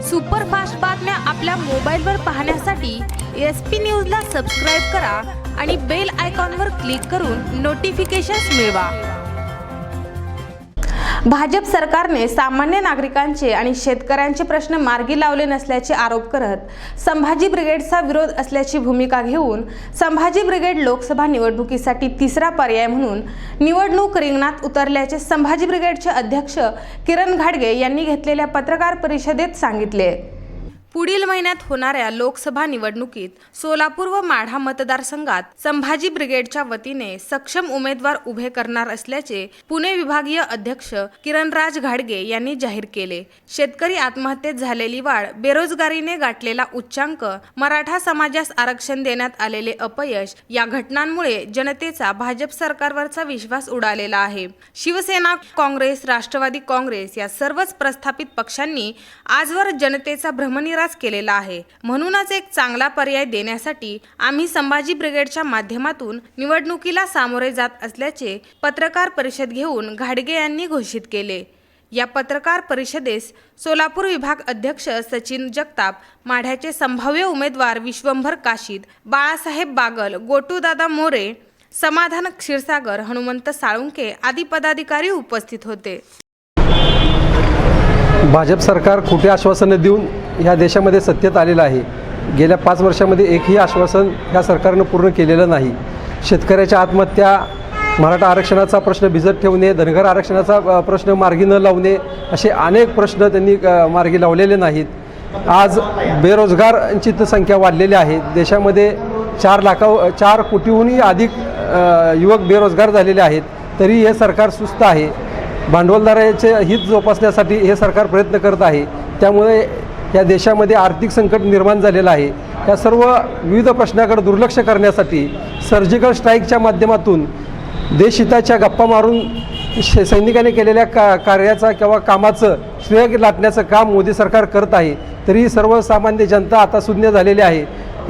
Superfast बातम्या आपल्या मोबाईलवर पाहण्यासाठी एस पी न्यूजला सबस्क्राईब करा आणि बेल आयकॉनवर क्लिक करून नोटिफिकेशन्स मिळवा. भाजप सरकारने सामान्य नागरिकांचे आणि शेतकऱ्यांचे प्रश्न मार्गी लावले नसल्याचे आरोप करत संभाजी ब्रिगेडचा विरोध असल्याची भूमिका घेऊन संभाजी ब्रिगेड लोकसभा निवडणुकीसाठी तिसरा पर्याय म्हणून निवडणूक रिंगणात उतरल्याचे संभाजी ब्रिगेडचे अध्यक्ष किरण घाडगे यांनी घेतलेल्या पत्रकार परिषदेत सांगितले. पुढील महिन्यात होणाऱ्या लोकसभा निवडणुकीत सोलापूर व माढा मतदारसंघात संभाजी ब्रिगेडच्या वतीने सक्षम उमेदवार उभे करणार असल्याचे पुणे विभागीय अध्यक्ष किरणराज घाडगे यांनी जाहीर केले. शेतकरी आत्महत्येत झालेली वाढ बेरोजगारीने गाठलेला उच्चांक मराठा समाजास आरक्षण देण्यात आलेले अपयश या घटनांमुळे जनतेचा भाजप सरकारवरचा विश्वास उडालेला आहे. शिवसेना काँग्रेस राष्ट्रवादी काँग्रेस या सर्वच प्रस्थापित पक्षांनी आजवर जनतेचा भ्रमनिरास केलेला आहे. म्हणूनच एक चांगला पर्याय देण्यासाठी आम्ही संभाजी ब्रिगेडच्या माध्यमातून निवडणुकीला सामोरे जात असल्याचे पत्रकार परिषद घेऊन घाडगे यांनी घोषित केले. या पत्रकार परिषदेस सोलापूर विभाग अध्यक्ष सचिन जगताप माढ्याचे संभाव्य उमेदवार विश्वंभर काशीद बाळासाहेब बागल गोटूदादा मोरे समाधान क्षीरसागर हनुमंत साळुंके आदी पदाधिकारी उपस्थित होते. भाजप सरकार कुठे आश्वासनं देऊन ह्या देशामध्ये सत्तेत आलेलं आहे? गेल्या पाच वर्षामध्ये एकही आश्वासन ह्या सरकारनं पूर्ण केलेलं नाही. शेतकऱ्याच्या आत्महत्या मराठा आरक्षणाचा प्रश्न भिजत ठेवणे धनगर आरक्षणाचा प्रश्न मार्गी न लावणे असे अनेक प्रश्न त्यांनी मार्गी लावलेले नाहीत. आज बेरोजगारांची तर संख्या वाढलेली आहे. देशामध्ये चार लाखा चार कोटीहूनही अधिक युवक बेरोजगार झालेले आहेत. तरी हे सरकार सुस्त आहे. भांडवलदाराचे हित जोपासण्यासाठी हे सरकार प्रयत्न करत आहे. त्यामुळे या देशामध्ये आर्थिक संकट निर्माण झालेलं आहे. या सर्व विविध प्रश्नाकडे दुर्लक्ष करण्यासाठी सर्जिकल स्ट्राईकच्या माध्यमातून देशहिताच्या गप्पा मारून शे सैनिकांनी केलेल्या का कार्याचा किंवा कामाचं श्रेय लाटण्याचं काम मोदी सरकार करत आहे. तरी सर्वसामान्य जनता आता शून्य झालेली आहे.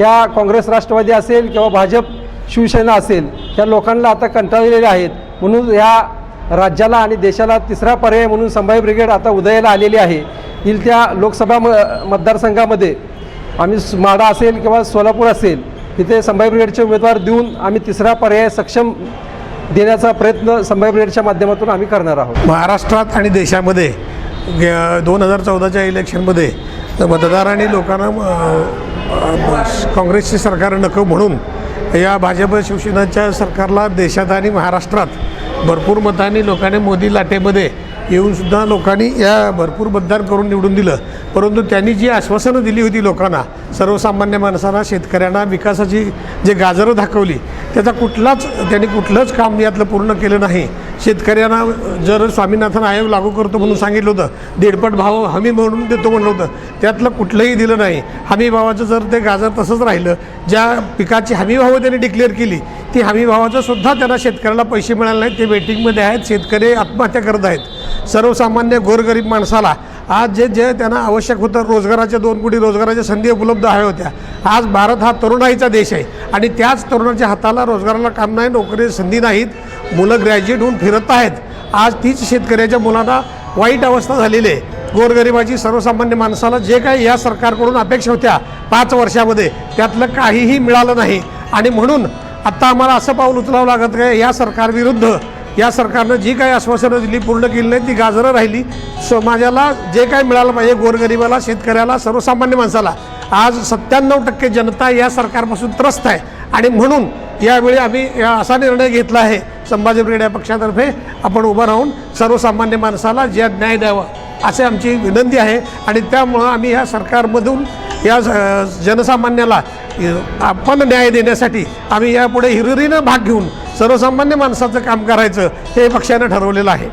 या काँग्रेस राष्ट्रवादी असेल किंवा भाजप शिवसेना असेल या लोकांना आता कंटाळलेल्या आहेत. म्हणून या राज्याला आणि देशाला तिसरा पर्याय म्हणून संभाजी ब्रिगेड आता उदयाला आलेली आहे. येईल त्या लोकसभा म मतदारसंघामध्ये. आम्ही माडा असेल किंवा सोलापूर असेल तिथे संभाजी ब्रिगेडचे उमेदवार देऊन आम्ही तिसरा पर्याय सक्षम देण्याचा प्रयत्न संभाजी ब्रिगेडच्या माध्यमातून आम्ही करणार आहोत. महाराष्ट्रात आणि देशामध्ये दोन हजार चौदाच्या इलेक्शनमध्ये मतदारांनी लोकांना काँग्रेसचे काँग्रेसची सरकार नको म्हणून या भाजप शिवसेनाच्या सरकारला देशात आणि महाराष्ट्रात भरपूर मतांनी लोकांनी मोदी लाटेमध्ये येऊनसुद्धा लोकांनी या भरपूर मतदान करून निवडून दिलं. परंतु त्यांनी जी आश्वासनं दिली होती लोकांना सर्वसामान्य माणसांना शेतकऱ्यांना विकासाची जे गाजरं दाखवली त्याचा कुठलाच त्यांनी कुठलंच काम यातलं पूर्ण केलं नाही. शेतकऱ्यांना जर स्वामीनाथन आयोग लागू करतो म्हणून सांगितलं होतं दीडपट भाव हमी म्हणून देतो म्हणलं होतं त्यातलं कुठलंही दिलं नाही. हमी भावाचं जर ते गाजर तसंच राहिलं ज्या पिकाची हमी भावं त्यांनी डिक्लेअर केली ती हमी भावाचं सुद्धा त्यांना शेतकऱ्याला पैसे मिळाले नाहीत ते वेटिंगमध्ये आहेत शेतकरी आत्महत्या करत आहेत. सर्वसामान्य गोरगरीब माणसाला आज जे जे त्यांना आवश्यक होतं रोजगाराच्या दोन कोटी रोजगाराच्या संधी उपलब्ध आहे होत्या. आज भारत हा तरुणाईचा देश आहे. आणि त्याच तरुणाच्या हाताला रोजगाराला काम नाही नोकरी संधी नाहीत. मुलं ग्रॅज्युएट होऊन फिरत आहेत. आज तीच शेतकऱ्याच्या मुलांना वाईट अवस्था झालेली आहे. गोरगरिबाची सर्वसामान्य माणसाला जे काही या सरकारकडून अपेक्षा होत्या पाच वर्षामध्ये त्यातलं काहीही मिळालं नाही. आणि म्हणून आत्ता आम्हाला असं पाऊल उचलावं लागत काय या सरकारविरुद्ध या सरकारनं जी काही आश्वासनं दिली पूर्ण केली नाही ती गाजरं राहिली. समाजाला जे काही मिळालं पाहिजे गोरगरिबाला शेतकऱ्याला सर्वसामान्य माणसाला आज सत्त्याण्णव टक्के जनता या सरकारपासून त्रस्त आहे. आणि म्हणून यावेळी आम्ही असा निर्णय घेतला आहे संभाजी ब्रिगेड या पक्षातर्फे आपण उभं राहून सर्वसामान्य माणसाला ज्या न्याय द्यावा असे आमची विनंती आहे. आणि त्यामुळं आम्ही या सरकारमधून या जनसामान्याला आपण न्याय देण्यासाठी आम्ही यापुढे हिरिरीनं भाग घेऊन सर्वसामान्य माणसाचं काम करायचं हे पक्षानं ठरवलेलं आहे.